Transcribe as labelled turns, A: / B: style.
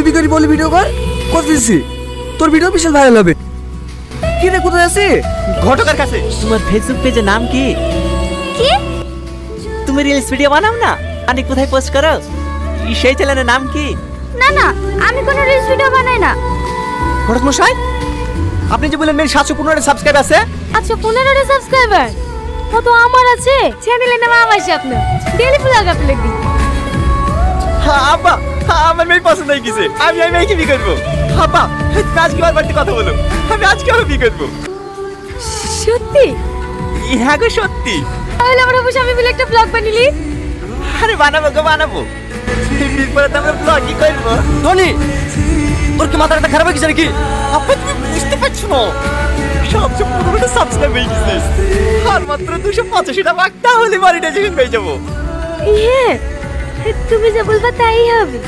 A: তুই বিকারি বলে ভিডিও কর? করতেছি তোর ভিডিও বিশাল ভাইরাল হবে। কি রে কোথায় আছি
B: ঘটকের কাছে।
C: তোমার ফেসবুক পেজের নাম কি?
D: কি?
C: তুমি রিলস ভিডিও বানাও না? আমি কোথায় পোস্ট করো? সেই চ্যানেলের নাম কি?
D: না না আমি কোনো রিলস ভিডিও বানাই না।
B: ঘটক মশাই আপনি যে বললেন মেয়ের সাতশো পনেরো সাবস্ক্রাইব আছে।
D: আচ্ছা পনেরোটা সাবস্ক্রাইবার কত আমার আছে। চ্যানেলের নাম আমার স্বপ্ন ডেলি ব্লগ আপলোড দিই।
B: হ্যাঁ আব্বা আমার মেয়ে পছন্দ হয়ে গেছে। আমি আমি মেয়েকে বিয়ে করব। তুমি আজকে আমার বাড়িতে কথা বলো। আমি আজকে আমার বিয়ে করব।
D: সত্যি?
B: হ্যাঁ গো সত্যি।
D: তাহলে আমরা বসে আমি মিলে একটা ব্লগ বানিলি?
B: আরে বানাবো গো বানাবো। বিয়ের পরে তো আমরা ব্লগই করব।
A: তোর কি মাথাটা খারাপ হয়ে গেছে নাকি?
B: আব্বা তুমি বুঝতে পারছ না। সাতশো পনেরোটা সাবস্ক্রাইব হয়ে গেছে। আর মাত্র দুশো তাহলে বাড়িটা যেখানে পেয়ে যাব।
D: হ্যাঁ তুমি যা বলবা তাই হবে।